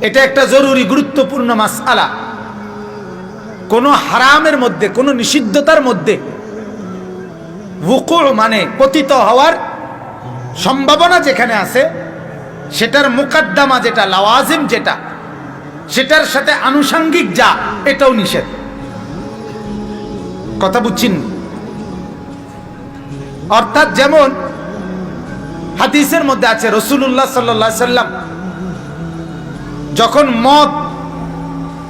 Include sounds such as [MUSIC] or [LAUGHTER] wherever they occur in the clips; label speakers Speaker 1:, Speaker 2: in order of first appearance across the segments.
Speaker 1: এটা একটা জরুরি, গুরুত্বপূর্ণ মাস আলা কোনো হারামের মধ্যে, কোনো নিষিদ্ধতার মধ্যে উকুর মানে পতিত হওয়ার সম্ভাবনা যেখানে আছে, সেটার মুকাদ্দামা যেটা, লাওয়াজিম যেটা, সেটার সাথে আনুষঙ্গিক যা, এটাও নিষেধ। কথা বুঝছেন? অর্থাৎ যেমন হাদিসের মধ্যে আছে রসুল্লাহ সাল্লা সাল্লাম যখন মদ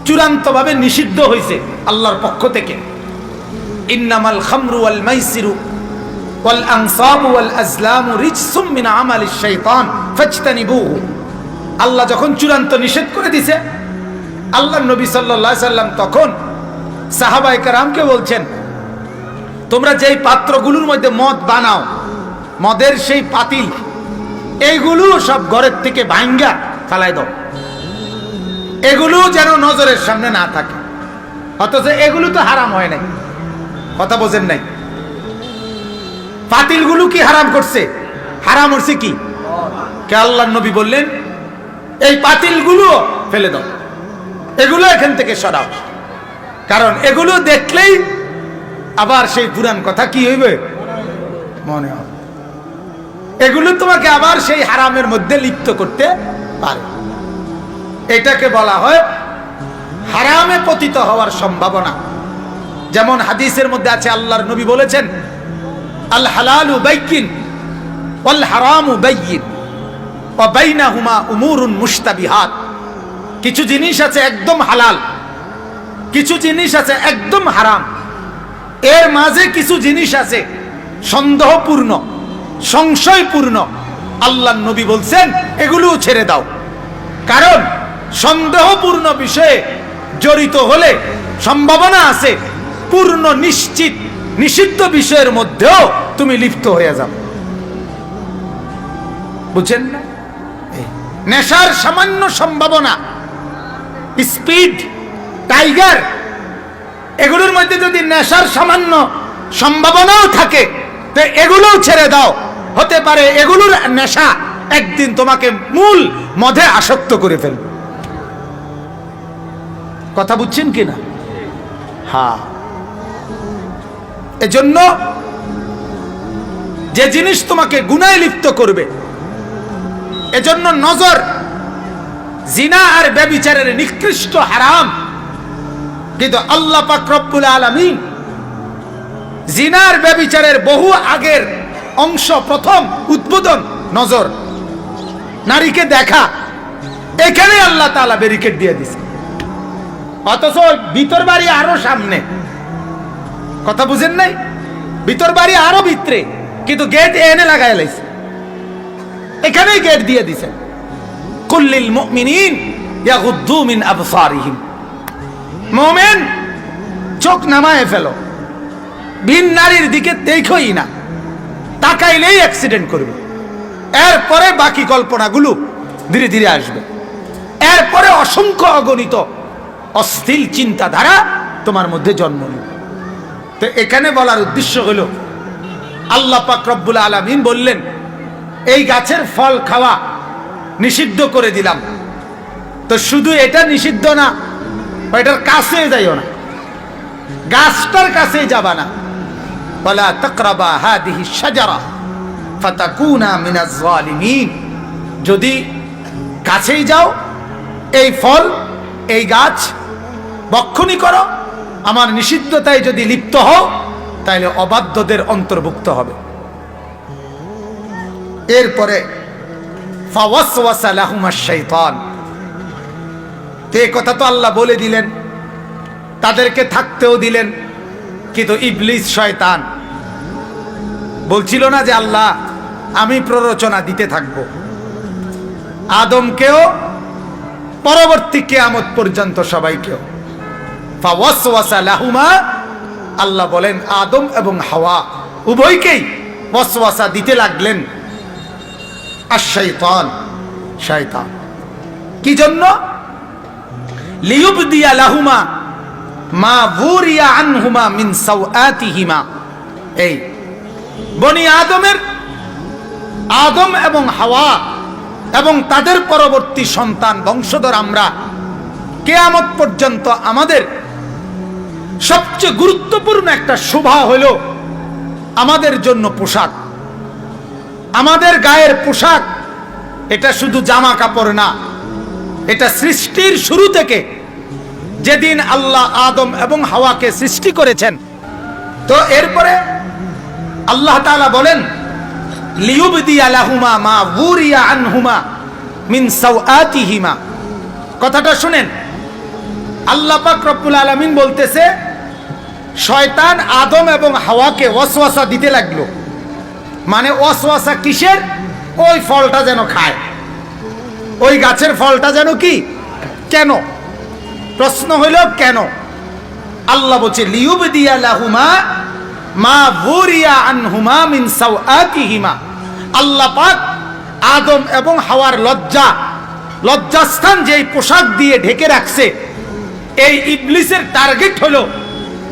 Speaker 1: চূড়ান্তভাবে নিষিদ্ধ হয়েছে আল্লাহর পক্ষ থেকে, ইন্নামাল খামরু ওয়াল মাইসিরু ওয়াল আল্লাহ যখন চূড়ান্ত নিষেধ করে দিছে আল্লাহ নবী সাল্লাম তখন সাহাবায়ে কেরামকে বলছেন, তোমরা যেই পাত্রগুলোর মধ্যে মদ বানাও, মদের সেই পাতিল, এইগুলো সব ঘরের থেকে ভাঙ্গা ফালাই দাও। এগুলো যেন নজরের সামনে না থাকে। অথচ এগুলো তো হারাম হয় নাই। কথা বোঝেন নাই। পাতিলগুলো কি হারাম করছে? হারাম হচ্ছে কি? আল্লাহ নবী বললেন, এই পাতিলগুলো ফেলে দাও। এগুলো এখান থেকে সরাও। কারণ এগুলো দেখলেই আবার সেই পুরান কথা কি হইবে? মনে হবে। এগুলো তোমাকে আবার সেই হারামের মধ্যে লিপ্ত করতে পারে। এটাকে বলা হয় হারামে পতিত হওয়ার সম্ভাবনা। যেমন হাদিসের মধ্যে আছে, আল্লাহর নবী বলেছেন, আল হালালু বাইকিন ওয়াল হারামু বাইয়িন ওয়া বাইনাহুমা উমুরুন মুশতাবিহাত। কিছু জিনিস আছে একদম হালাল, কিছু জিনিস আছে একদম হারাম। এর মাঝে কিছু জিনিস আছে সন্দেহপূর্ণ, সংশয়পূর্ণ। আল্লাহ নবী বলছেন, এগুলোও ছেড়ে দাও। কারণ সন্দেহপূর্ণ বিষয়ে জড়িত হলে সম্ভাবনা আছে, পূর্ণ নিশ্চিত, নিষিদ্ধ বিষয়ের মধ্যেও তুমি লিপ্ত হয়ে যাও। বুঝছেন না? নেশার সামান্য সম্ভাবনা, স্পিড, টাইগার, এগুলোর মধ্যে যদি নেশার সামান্য সম্ভাবনাও থাকে, তো এগুলোও ছেড়ে দাও। হতে পারে এগুলোর নেশা একদিন তোমাকে মূল মধে আসক্ত করে ফেলবে। কথা বুঝছেন কি না হ্যাঁ। এজন্য যে জিনিস তোমাকে গুনায় লিপ্ত করবে এজন্য নজর জিনা আর ব্যবিচারের নিকৃষ্ট হারাম। কিন্তু আল্লাহ পাক রব্বুল আলামিন জিনার ব্যবিচারের বহু আগের অংশ প্রথম উদ্বোধন নজর নারীকে দেখা এখানে আল্লাহ তাআলা ব্যারিকেড দিয়ে দিছে অথচ ভিতর বাড়ি আরও সামনে। কথা বুঝেন নাই? ভিতর বাড়ি আরও ভিতরে, কিন্তু গেট এনে লাগাই লাইছে। এখানেই গেট দিয়ে দিছে। কুল্লিল মুমিনিন ইয়াগুদ্দু মিন আবসারিহিম। মোমেন, চোখ নামায় ফেলো। ভিন নারীর দিকে দেখোই না। তাকাইলেই অ্যাক্সিডেন্ট করবে। এরপরে বাকি কল্পনাগুলো ধীরে ধীরে আসবে। এরপরে অসংখ্য অগণিত অস্থির চিন্তাধারা তোমার মধ্যে জন্ম নেবে তো এখানে বলার উদ্দেশ্য হলো, আল্লাহ পাক রব্বুল আলমিন বললেন, এই গাছের ফল খাওয়া নিষিদ্ধ করে দিলাম। তো শুধু এটা নিষিদ্ধ না এটার কাছে যাইও না। গাছটার কাছে যাবা না। বলা তকরাবা হাদিহি সাজারা ফাতাকুনা মিনাজ যদি কাছেই যাও, এই ফল, এই গাছ বক্ষণি করো। আমার নিষিদ্ধতায় যদি লিপ্ত হও তাহলে অবাধ্যদের অন্তর্ভুক্ত হবে। এরপরে তো কথা তো আল্লাহ বলে দিলেন, তাদেরকে থাকতেও দিলেন, কিন্তু ইবলিস শয়তান বলছিল না যে, আল্লাহ, আমি প্ররোচনা দিতে থাকব। আদমকেও, পরবর্তী কেয়ামত পর্যন্ত সবাইকেও। লাহুমা। আল্লাহ বলেন, আদম এবং হাওয়া উভয়কেই ওয়াসওয়াসা দিতে লাগলেন। আর শৈতান শয়তান কি জন্য? লিউবদিয়া লাহুমা মা বুরিয়া আনহুমা মিন সাওআতিহিমা। এই বনি আদমের আদম এবং হাওয়া এবং তাদের পরবর্তী সন্তান বংশধর আমরা। কেয়ামত পর্যন্ত আমাদের সবচেয়ে গুরুত্বপূর্ণ একটা শোভা হলো আমাদের জন্য পোশাক। আমাদের গায়ের পোশাক, এটা শুধু জামা কাপড় না, এটা সৃষ্টির শুরু থেকে যেদিন আল্লাহ আদম এবং হাওয়াকে সৃষ্টি করেছেন। তো এরপরে আল্লাহ তাআলা বলেন মা কথাটা শুনেন। আল্লাহ পাক রব্বুল আলামিন বলতেছে শয়তান আদম এবং হাওয়াকে ওয়াসওয়াসা দিতে লাগল। মানে ওয়াসওয়াসা কিসের? ওই ফলটা যেন খায়। ওই গাছের ফলটা যেন কি? কেন? প্রশ্ন হইল, কেন? আল্লাহ বলছে, লিউবদিয়া লাহুমা মা বুরিয়া আনহুমা মিন সাওআতিহিমা। আল্লাহ পাক আদম এবং হাওয়ার লজ্জা, লজ্জাস্থান যেই পোশাক দিয়ে ঢেকে রাখছে, এই ইবলিসের টার্গেট হলো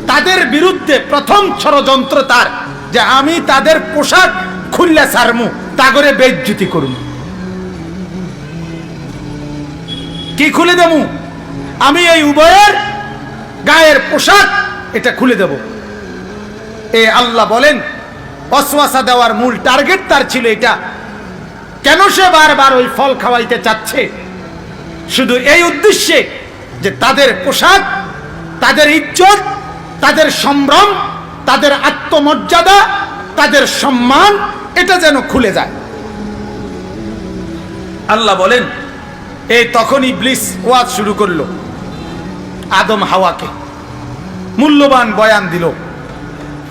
Speaker 1: তাদের বিরুদ্ধে প্রথম ষড়যন্ত্র তার, যে আমি তাদের পোশাক খুললে সারমু তাগরে বেজ্জুতি করুন। কি খুলে দেবো? আমি এই উভয়ের গায়ের পোশাক এটা খুলে দেব। এ আল্লাহ বলেন, অশ্বাসা দেওয়ার মূল টার্গেট তার ছিল এটা। কেন সে বারবার ওই ফল খাওয়াইতে চাচ্ছে? শুধু এই উদ্দেশ্যে যে তাদের পোশাক, তাদের ইজ্জত তাদের সম্ভ্রম, তাদের আত্মমর্যাদা, তাদের সম্মান, এটা যেন খুলে যায়। আল্লাহ বলেন, এই তখন ইবলিস ওয়াজ শুরু করল। আদম হাওয়াকে মূল্যবান বয়ান দিল।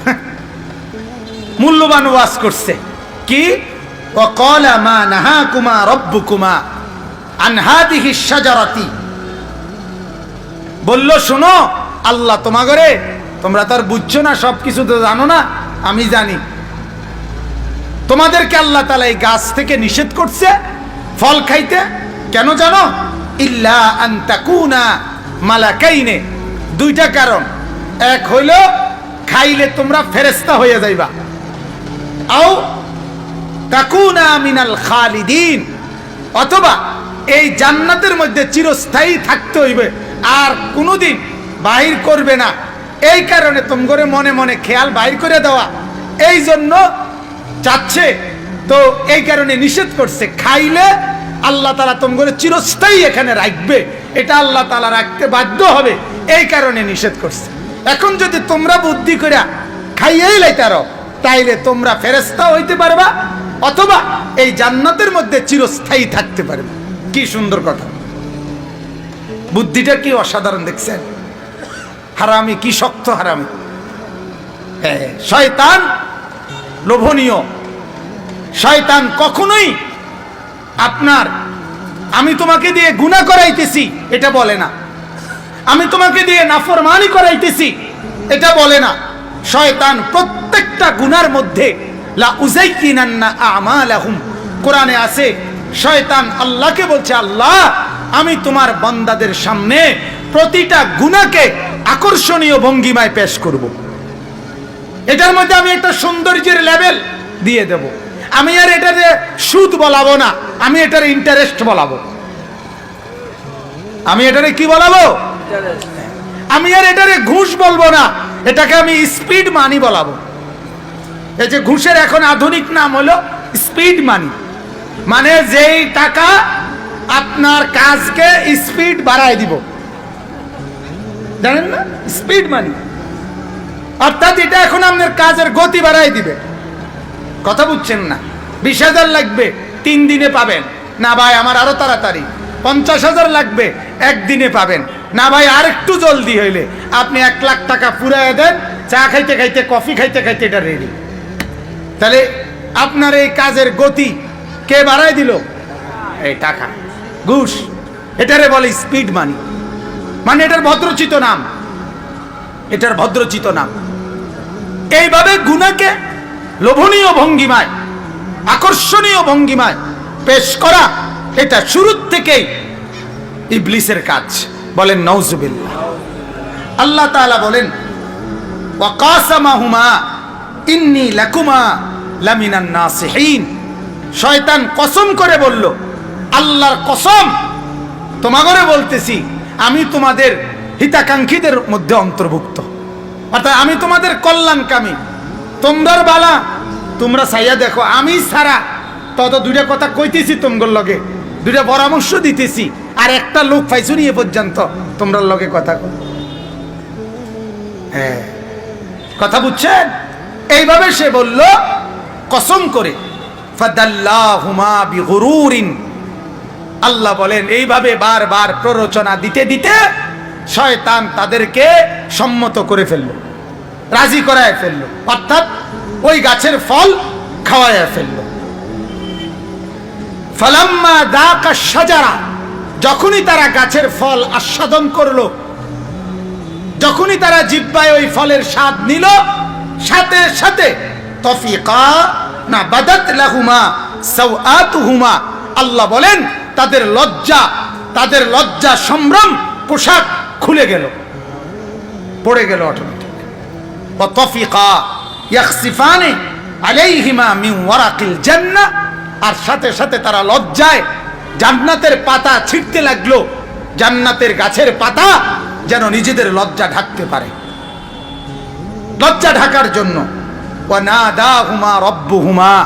Speaker 1: [LAUGHS] মূল্যবান ওয়াজ করছে। কি? বলল, শোনো, আল্লাহ তোমাগরে তোমরা তো আর বুঝছ না সব কিছু তো জানো না, আমি জানি। তোমাদেরকে আল্লাহ তালা এই গাছ থেকে নিষেধ করছে, ফল খাইতে। কেন জানো? ইল্লা আন্তাকুনা মালাকাইনে। দুইটা কারণ। এক হইল, খাইলে তোমরা ফেরেস্তা হয়ে যাইবা। আও তাকুনা মিনাল খালিদিন। অথবা এই জান্নাতের মধ্যে চিরস্থায়ী থাকতে হইবে। আর কোনোদিন বাহির করবে না। এই কারণে তোমগরে মনে মনে খেয়াল বাইর করে দেওয়া। এই জন্য চাচ্ছে তো এই কারণে নিষেধ করছে। খাইলে আল্লাহ তালা তোমগরে চিরস্থায়ী এখানে রাখবে। এটা আল্লাহ তালা রাখতে বাধ্য হবে। এই কারণে নিষেধ করছে। এখন যদি তোমরা বুদ্ধি করে খাইয়েই লাইতারো তাইলে তোমরা ফেরেস্তা হইতে পারবা অথবা এই জান্নাতের মধ্যে চিরস্থায়ী থাকতে পারবে। কি সুন্দর কথা। বুদ্ধিটা কি অসাধারণ দেখছেন? হারামি, কি শক্ত হারামি? শয়তান লোভনীয়। শয়তান কখনোই আপনার, আমি তোমাকে দিয়ে গুণা করাইতেছি, এটা বলে না। আমি তোমাকে দিয়ে নাফরমানি করাইতেছি, এটা বলে না। শয়তান প্রত্যেকটা গুনার মধ্যে, লা উজাইকিনান্না আমালাহুম। কোরআনে আছে, শয়তান আল্লাহকে বলছে, আল্লাহ, আমি তোমার বান্দাদের সামনে প্রতিটা গুনাহকে আকর্ষণীয় ভঙ্গিমায় পেশ করব। এটার মধ্যে আমি একটা সৌন্দর্যের লেভেল দিয়ে দেব। আমি আর এটাতে সুদ বলাবো না, আমি এটার ইন্টারেস্ট বলাবো। আমি এটারে কি বলাবো? আমি আর এটারে ঘুষ বলব না, এটাকে আমি স্পিড মানি বলাবো। এই যে ঘুষের এখন আধুনিক নাম হলো স্পিড মানি মানে যেই টাকা আপনার কাজকে স্পিড বাড়ায় দিব। জানেন না? স্পিড মানি অর্থাৎ এটা এখন আপনার কাজের গতি বাড়াই দিবে। কথা বুঝছেন না? বিশ হাজার লাগবে, তিন দিনে পাবেন। না ভাই, আমার আরও তাড়াতাড়ি। পঞ্চাশ হাজার লাগবে, একদিনে পাবেন। না ভাই আর একটু জলদি হইলে। আপনি এক লাখ টাকা পুরাই দেন, চা খাইতে খাইতে, কফি খাইতে খাইতে এটা রেডি তাহলে আপনার এই কাজের গতি কে বাড়াই দিল? এই টাকা। ঘুষ। এটারে বলে স্পিড মানি মানে এটার ভদ্রচিত নাম। এটার ভদ্রচিত নাম। এইভাবে গুণাকে লোভনীয় ভঙ্গিমায়, আকর্ষণীয় ভঙ্গিমায় পেশ করা এটা শুরুর থেকেই ইবলিসের কাজ। বলেন নৌজুবিল্লাহ আল্লাহ তাআলা বলেন ওয়াকাসামাহুমা ইন্নী লাকুমা লামিনান নাসিহিন। শয়তান কসম করে বলল, আল্লাহর কসম তোমাগরে বলতেছি আমি তোমাদের হিতাকাঙ্ক্ষীদের মধ্যে অন্তর্ভুক্ত। অর্থাৎ আমি তোমাদের কল্যাণকামী। তোমরার বালা, তোমরা চাইয়া দেখো, আমি সারা তত দুইটা কথা কইতেছি তোমগর লগে দুইটা পরামর্শ দিতেছি। আর একটা লোক পাইছো নিয়ে পর্যন্ত তোমরা লগে কথা কও। হ্যাঁ কথা বুঝছেন? এইভাবে সে বলল, কসম করে, ফাদাল্লাহুমা বিগুরুরিন আল্লাহ বলেন, এইভাবে বারবার প্ররোচনা দিতে দিতে শয়তান তাদেরকে সম্মত করে ফেলল, রাজি করায় ফেলল, অর্থাৎ ওই গাছের ফল খাওয়ায় ফেলল। ফালাম্মা দাকা সাজারা যখনই তারা গাছের ফল আস্বাদন করল, যখনই তারা জিব্বায় ওই ফলের স্বাদ নিল, সাথে সাথে তফিকা না বাদাত লাহুমা, সাওআতুহুমা, আল্লাহ বলেন তাদের লজ্জা তাদের লজ্জা সম্ভ্রম পোশাক খুলে গেল। পড়ে গেল অটোমেটিক ওয়ারাকিল আর সাথে সাথে তারা লজ্জায় জান্নাতের পাতা ছিঁড়তে লাগল। জান্নাতের গাছের পাতা যেন নিজেদের লজ্জা ঢাকতে পারে। লজ্জা ঢাকার জন্য। ওয়ানাদাহুমা রব্বুহুমা।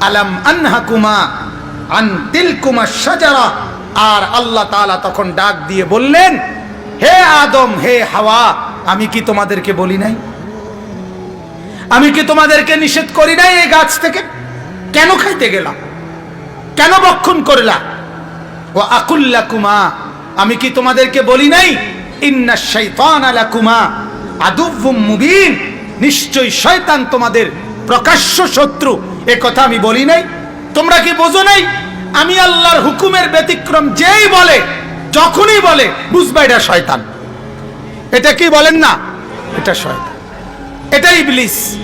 Speaker 1: আলাম আনহাকুমা। আন তিলকুমা শাজারা। আর আল্লাহ তাআলা তখন ডাক দিয়ে বললেন, হে আদম, হে হাওয়া, আমি কি তোমাদেরকে বলি নাই? আমি কি তোমাদেরকে নিষেধ করি নাই এই গাছ থেকে? কেন খাইতে গেলাম? কেন বক্ষণ করলা ও আকুল্লাকুমা, আমি কি তোমাদেরকে বলি নাই? ইন্না শাইতান আলাকুমা আদুব্বুম মুবিন। নিশ্চয় শয়তান তোমাদের প্রকাশ্য শত্রু, এ কথা আমি বলি নাই? তোমরা কি বোঝো নাই? আমি আল্লাহর হুকুমের ব্যতিক্রম যেই বলে, যখনই বলে, বুঝবা এটা শয়তান। এটা কি বলেন না? এটা শয়তান। এটা ইবলিস।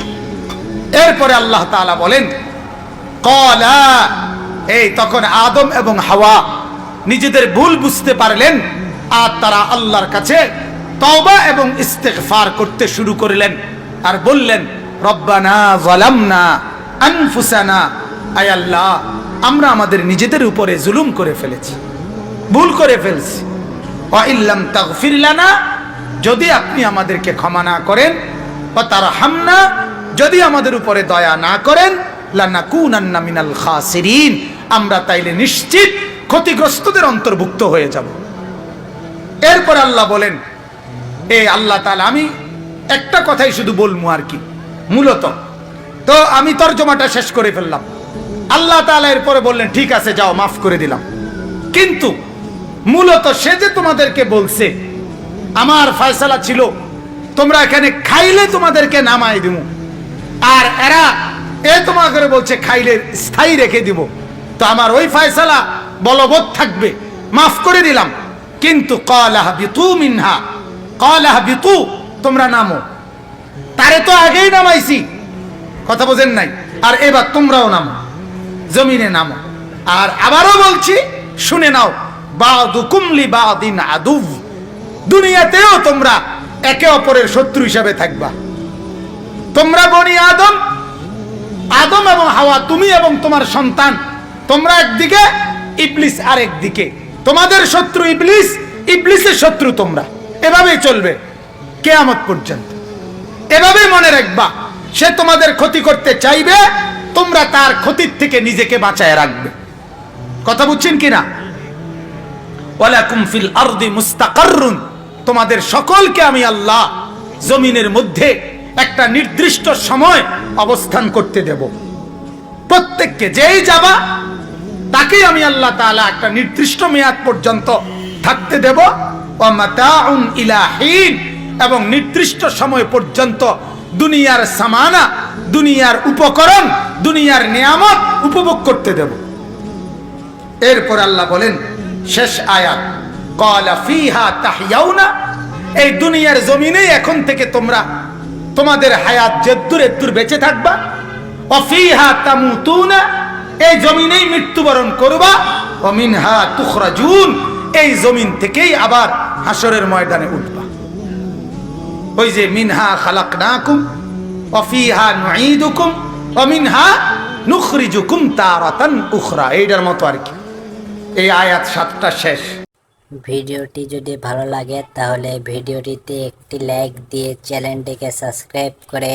Speaker 1: এরপরে আল্লাহ তাআলা বলেন, কলা এই তখন আদম এবং হাওয়া নিজেদের ভুল বুঝতে পারলেন, আর তারা আল্লাহর কাছে তওবা এবং ইস্তেগফার করতে শুরু করলেন, আর বললেন, রব্বানা যালামনা আনফুসানা আয় আল্লাহ, আমরা আমাদের নিজেদের উপরে জুলুম করে ফেলেছি, ভুল করে ফেলছি। ইল্লাম তাগফির লানা, যদি আপনি আমাদেরকে ক্ষমা না করেন বা তার হামনা যদি আমাদের উপরে দয়া না করেন, লানাকুনান্না মিনাল খাসিরিন, আমরা তাইলে নিশ্চিত ক্ষতিগ্রস্তদের অন্তর্ভুক্ত হয়ে যাব। এরপর আল্লাহ বলেন, এ আল্লাহ তাআলা, আমি একটা কথাই শুধু বলব আর কি, মূলত। তো আমি তর্জমাটা শেষ করে ফেললাম। আল্লাহ তাআলা এরপরে বললেন, ঠিক আছে, যাও, মাফ করে দিলাম। কিন্তু মূলত সে যে তোমাদেরকে বলছে, আমার ফয়সালা ছিল, তোমরা এখানে খাইলে তোমাদেরকে নামাই দিব, আর এরা এ তোমাকে বলছে, খাইলে স্থায়ী রেখে দিব। তো আমার ওই ফয়সালা বলবৎ থাকবে, মাফ করে দিলাম। কিন্তু কলাহ বিতু মিনহা কলাহ বিতু তোমরা নামো। তারে তো আগেই নামাইছি। কথা বোঝেন নাই? আর এবার তোমরাও নামো। জমিনে নামো। আর আবারও বলছি, শুনে নাও, বাদুকুম লি বাদিন আদুভ দুনিয়াতেও তোমরা একে অপরের শত্রু হিসাবে থাকবা। তোমরা বনি আদম আদম এবং হাওয়া, তুমি এবং তোমার সন্তান, তোমরা একদিকে, ইবলিস আরেক দিকে। তোমাদের শত্রু ইবলিস, ইবলিসের শত্রু তোমরা। এভাবেই চলবে কেয়ামত পর্যন্ত। এভাবে মনে রাখবা, সে তোমাদের ক্ষতি করতে চাইবে তোমরা তার ক্ষতির থেকে নিজেকে বাঁচায় রাখবে। কথা বুঝছেন কিনা? তোমাদের সকলকে আমি আল্লাহ জমিনের মধ্যে একটা নির্দিষ্ট সময় অবস্থান করতে দেব। প্রত্যেককে যেই যাবা, তাকেই আমি আল্লাহ তাআলা একটা নির্দিষ্ট মেয়াদ পর্যন্ত থাকতে দেব। ইলাহিন এবং নির্দিষ্ট সময় পর্যন্ত দুনিয়ার সামানা দুনিয়ার উপকরণ, দুনিয়ার নিয়ামত উপভোগ করতে দেব। এরপর আল্লাহ বলেন, শেষ আয়াত এই দুনিয়ার এখন থেকে তোমরা তোমাদের হায়াত এদ্দুর বেঁচে থাকবা। অফিহা এই জমিনেই মৃত্যুবরণ করবা। অমিনহা তুখরাজুন এই জমিন থেকেই আবার হাসরের ময়দানে উঠবা। ওই যে, মিনহা খালাকনাকুম অফিহা নুঈদুকুম অমিনহা নুখরিজুকুম তারাতান উখরা। এইটার মতো আর কি। এই আয়াত সাতটা শেষ।
Speaker 2: ভিডিওটি যদি ভালো লাগে, তাহলে ভিডিওটিতে একটি লাইক দিয়ে চ্যানেলটিকে সাবস্ক্রাইব করে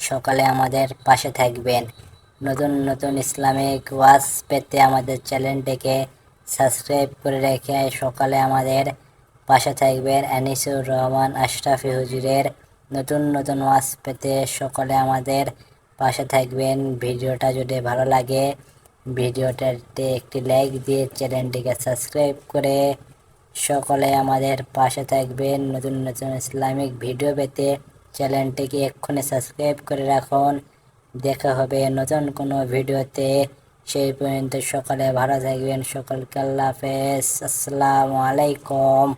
Speaker 2: সকালে আমাদের পাশে থাকবেন। নতুন নতুন ইসলামিক ওয়াজ পেতে আমাদের চ্যানেলটিকে সাবস্ক্রাইব করে রেখে সকালে আমাদের পাশে থাকবেন। আনিসুর রহমান আশরাফি হুজুরের নতুন নতুন ওয়াজ পেতে সকলে আমাদের পাশে থাকবেন। ভিডিওটা যদি ভালো লাগে, ভিডিওটাতে একটি লাইক দিয়ে চ্যানেলটিকে সাবস্ক্রাইব করে সকলে আমাদের পাশে থাকবেন। নতুন নতুন ইসলামিক ভিডিও পেতে চ্যানেলটিকে এক্ষুনি সাবস্ক্রাইব করে রাখুন। দেখা হবে নতুন কোনো ভিডিওতে। সেই পর্যন্ত সকালে ভালো থাকবেন। সকলকে আল্লাহ হাফেজ। আসসালামু আলাইকুম।